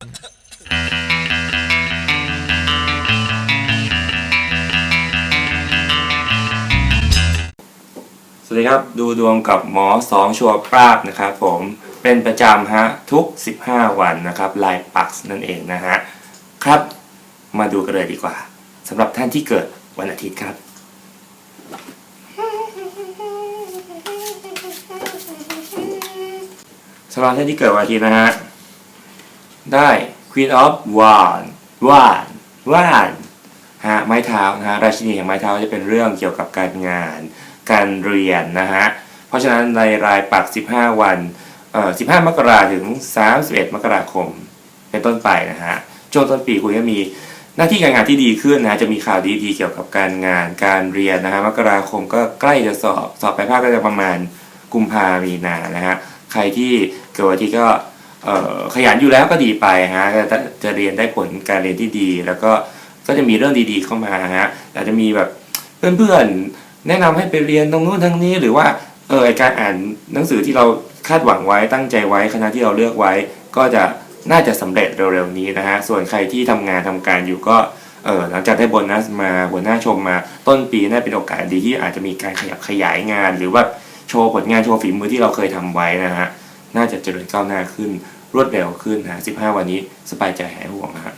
สวัสดีครับ ดูดวงกับหมอสองชัวร์ปราบนะครับผมเป็นประจำฮะทุก 15 วันนะครับลายปักนั่นเองนะฮะครับมาดูกันเลยดีกว่าสำหรับท่านที่เกิดวันอาทิตย์ครับสำหรับท่านที่เกิดวันอาทิตย์นะฮะ ได้ Queen of Wand วานวานฮะไม้เท้านะฮะราชินีแห่งไม้เท้าจะเป็นเรื่องเกี่ยวกับการงาน การเรียนนะฮะเพราะฉะนั้นในรายปัก 15 วันเอ่อ15 มกราถึง 31 มกราคม เป็นต้นไปนะฮะช่วงต้นปีคุณจะมีหน้าที่การงานที่ดีขึ้นนะจะมีข่าวดีๆเกี่ยวกับการงานการเรียนนะฮะมกราคมก็ใกล้จะสอบสอบไปภาคก็จะประมาณกุมภามีนานะฮะใครที่เกิดวันที่ก็ ขยันอยู่แล้วก็ดีไปฮะจะจะเรียนได้ผลการเรียนที่ดี แล้วก็ก็จะมีเรื่องดีๆเข้ามาฮะอาจจะมีแบบเพื่อนๆแนะนำให้ไปเรียนตรงนู้นทางนี้ หรือว่าเออไอการอ่านหนังสือที่เราคาดหวังไว้ตั้งใจไว้คณะที่เราเลือกไว้ ก็จะน่าจะสำเร็จเร็วๆนี้นะฮะส่วนใครที่ทำงานทำการอยู่ก็เออหลังจากได้โบนัสมาหัวหน้าชมมาต้นปีน่าเป็นโอกาสดีที่อาจจะมีการขยับขยายงาน หรือว่าโชว์ผลงานโชว์ฝีมือที่เราเคยทำไว้นะฮะ น่าจะเจริญก้าวหน้าขึ้น รวดเร็วขึ้นนะ15 วันนี้สบายใจหายห่วงนะฮะ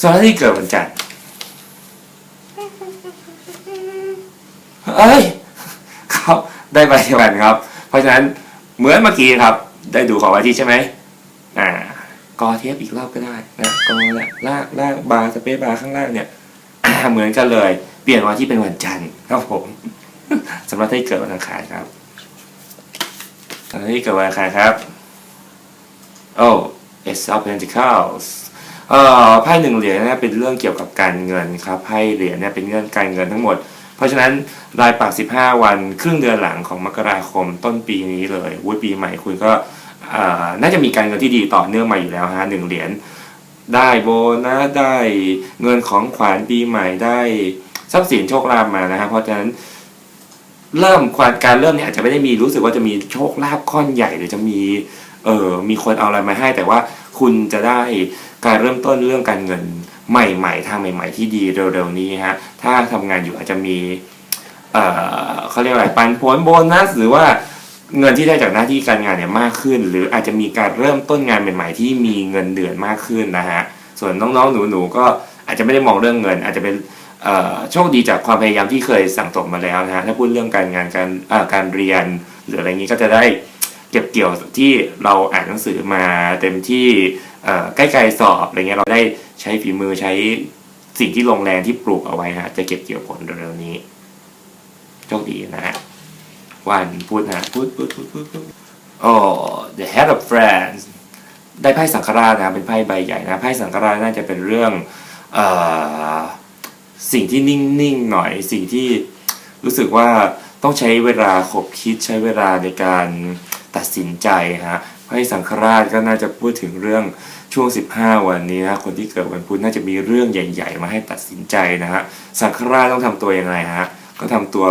ส่วนท่านที่เกิดวันจันทร์เอ้ยครับได้ใบเดียวกันครับ เพราะฉะนั้นเหมือนเมื่อกี้ครับ ได้ดูของวันทิตย์ใช่ไหมอ่ากอเทปอีกรอบก็ได้นะกอละลากลากบาร์สเปซบาร์ข้างล่างเนี่ยเหมือนกันเลย เปลี่ยนวันที่เป็นวันจันทร์ครับผม สำหรับที่เกิดวันอังคารครับสำหรับที่เกิดวันอังคารครับ โอ้ Ace of Pentacles เอ่อไพ่หนึ่งเหรียญเนี่ยเป็นเรื่องเกี่ยวกับการเงินครับไพ่เหรียญเนี่ยเป็นเรื่องการเงินทั้งหมด เพราะฉะนั้นรายปัก15 วันครึ่งเดือนหลังของมกราคมต้นปีนี้เลยวุ้ยปีใหม่คุณก็น่าจะมีการเงินที่ดีต่อเนื่องมาอยู่แล้วฮะหนึ่งเหรียญได้โบนัสได้เงินของขวัญปีใหม่ได้ทรัพย์สินโชคลาภมานะฮะเพราะฉะนั้น เริ่มความการเริ่มเนี่ยอาจจะไม่ได้มีรู้สึกว่าจะมีโชคลาภก้อนใหญ่หรือจะมีเออมีคนเอาอะไรมาให้ แต่ว่าคุณจะได้การเริ่มต้นเรื่องการเงินใหม่ ๆ ทางใหม่ ๆ ที่ดีเร็วๆนี้ฮะถ้าทำงานอยู่อาจจะมีเออเขาเรียกอะไรปันผลโบนัสหรือว่าเงินที่ได้จากหน้าที่การงานเนี่ยมากขึ้น หรืออาจจะมีการเริ่มต้นงานใหม่ ๆ ที่มีเงินเดือนมากขึ้นนะฮะส่วนน้องๆหนูๆก็อาจจะไม่ได้มองเรื่องเงิน อาจจะเป็น โชคดีจากความพยายามที่เคยสั่งสมมาแล้วนะฮะถ้าพูดเรื่องการงานการเอ่อการเรียนหรืออะไรงนี้ก็จะได้เก็บเกี่ยวที่เราอ่านหนังสือมาเต็มที่ใกล้ๆสอบอะไรเงี้ยเราได้ใช้ฝีมือใช้สิ่งที่ลงแรงที่ปลูกเอาไว้ฮะจะเก็บเกี่ยวผลเร็วๆนี้โชคดีนะฮะวันพูดนะพูดพูดพูดพูดพูดโอ้ the head of friends ได้ไพ่สังฆราชนะเป็นไพ่ใบใหญ่นะไพ่สังฆราชน่าจะเป็นเรื่องเอ่อ สิ่งที่นิ่งๆหน่อยสิ่งที่รู้สึกว่าต้องใช้เวลาขบคิดใช้เวลาในการตัดสินใจฮะให้สังฆราชก็น่าจะพูดถึงเรื่องช่วง 15 วันนี้นะคนที่เกิดวันพุธน่าจะมีเรื่องใหญ่ ๆ มาให้ตัดสินใจนะฮะสังฆราชต้องทำตัวยังไงฮะก็ทำตัว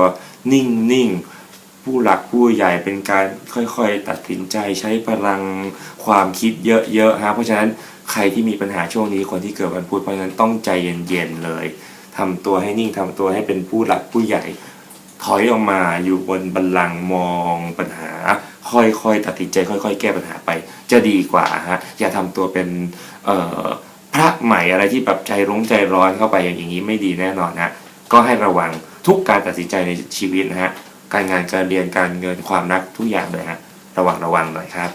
นิ่งๆผู้หลักผู้ใหญ่เป็นการค่อยๆ ตัดสินใจใช้พลังความคิดเยอะๆฮะเพราะฉะนั้นใครที่มีปัญหาช่วงนี้คนที่เกิดวันพุธเพราะฉะนั้นต้องใจเย็นๆเลย ทำตัวให้นิ่งทำตัวให้เป็นผู้หลักผู้ใหญ่ ถอยออกมาอยู่บนบัลลังก์มองปัญหา ค่อยๆตัดสินใจค่อย ๆ แก้ปัญหาไป จะดีกว่าฮะอย่าทำตัวเป็นพระใหม่อะไรที่แบบใจร้งใจร้อนเข้าไปอย่างนี้ไม่ดีแน่นอนนะก็ให้ระวังทุกการตัดสินใจในชีวิตนะฮะการงานการเรียนการเงินความรักทุกอย่างเลยฮะระวังระวังหน่อยครับ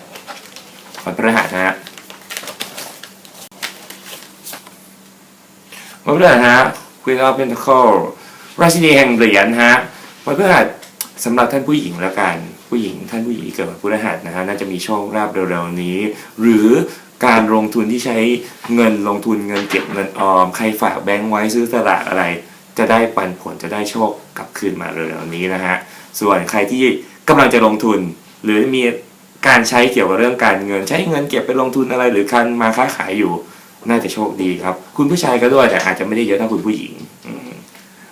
วันพฤหัสนะฮะวันพฤหัสฮะ Queen of Pentacles ราชินีแห่งเหรียญฮะวันพฤหัสสำหรับท่านผู้หญิงแล้วกันผู้หญิงท่านผู้หญิงเกิดวันพฤหัสนะฮะน่าจะมีโชคลาภเร็วๆนี้ หรือการลงทุนที่ใช้เงินลงทุนเงินเก็บเงินออม ใครฝากแบงก์ไว้ซื้อสลากอะไร จะได้ปันผลจะได้โชคกลับคืนมาเร็วๆนี้นะฮะส่วนใครที่กำลังจะลงทุน หรือมีการใช้เกี่ยวกับเรื่องการเงิน ใช้เงินเก็บไปลงทุนอะไร หรือการมาค้าขายอยู่ น่าจะโชคดีครับ คุณผู้ชายก็ด้วยแต่อาจจะไม่ได้เยอะเท่าคุณผู้หญิง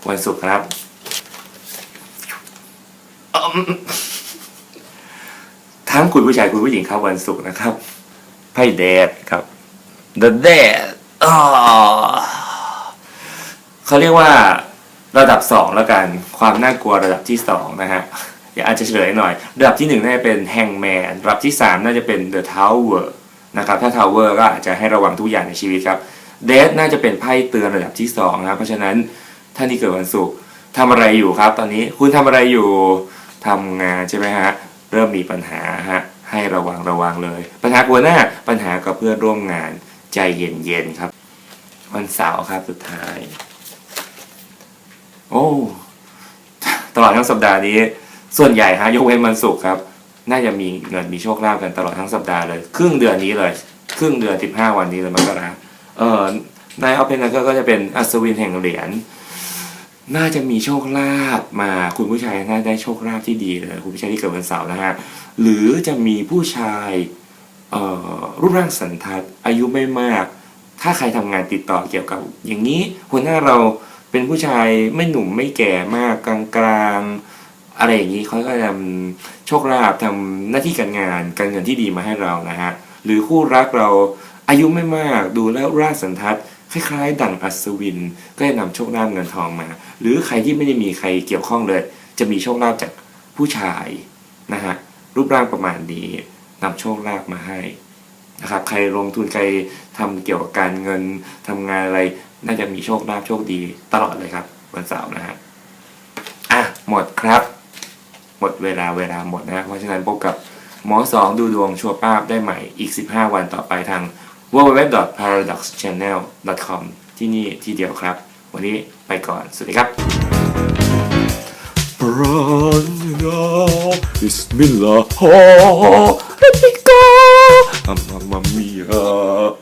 วันศุกร์ครับทั้งคุณผู้ชายคุณผู้หญิงครับวันศุกร์นะครับไพ่แดดครับ the dead อ๋อเขาเรียกว่าระดับสองแล้วกัน ความน่ากลัวระดับที่สองนะฮะเดี๋ยวอาจจะเฉลยหน่อย ระดับที่หนึ่งน่าจะเป็น hangman ระดับที่สามน่าจะเป็น the tower นะครับถ้า tower ก็อาจจะให้ระวังทุกอย่างในชีวิตครับ death น่าจะเป็นไพ่เตือนระดับที่สองนะครับเพราะฉะนั้นท่านที่เกิดวันศุกร์ทำอะไรอยู่ครับ ตอนนี้คุณทำอะไรอยู่ทำงานใช่ไหมฮะเริ่มมีปัญหาฮะให้ระวังระวังเลย ปัญหาหัวหน้าปัญหากับเพื่อนร่วมงานใจเย็นๆครับ วันเสาร์ครับสุดท้าย โอ้ตลอดทั้งสัปดาห์นี้ ส่วนใหญ่ฮะยกเว้นวันศุกร์ครับ น่าจะมีเงินมีโชคลาภกันตลอดทั้งสัปดาห์เลย ครึ่งเดือนนี้เลย ครึ่งเดือนสิบห้าวันนี้เลยมกราเออนายออฟเพนก็ก็จะเป็นอัศวินแห่งเหรียญน่าจะมีโชคลาภมาคุณผู้ชายน่าได้โชคลาภที่ดีเลยคุณผู้ชายที่เกิดวันเสาร์นะฮะหรือจะมีผู้ชายเอ่อรูปร่างสันทัดอายุไม่มาก ถ้าใครทำงานติดต่อเกี่ยวกับ อย่างนี้หัวหน้าเราเป็นผู้ชายไม่หนุ่มไม่แก่มากกลางๆ อะไรอย่างนี้เขาก็ทำโชคลาภทำหน้าที่การงานการเงินที่ดีมาให้เรานะฮะหรือคู่รักเราอายุไม่มากดูแล้วร่าสันทัดคล้ายๆ ดั่งอัศวิน ก็จะนำโชคลาภเงินทองมา หรือใครที่ไม่ได้มีใครเกี่ยวข้องเลย จะมีโชคลาภจากผู้ชายนะฮะรูปร่างประมาณนี้นำโชคลาภมาให้นะครับใครลงทุนใครทำเกี่ยวกับการเงินทำงานอะไรน่าจะมีโชคลาภโชคดีตลอดเลยครับวันเสาร์นะฮะอะหมดครับ หมดเวลาเวลาหมดนะ เพราะฉะนั้นพบกับหมอสองดูดวงชัวร์ป้าบได้ใหม่อีก 15 วันต่อไปทาง www.paradoxchannel.com ที่นี่ที่เดียวครับ วันนี้ไปก่อน สวัสดีครับ Bismillah, let me go, Mamma mia.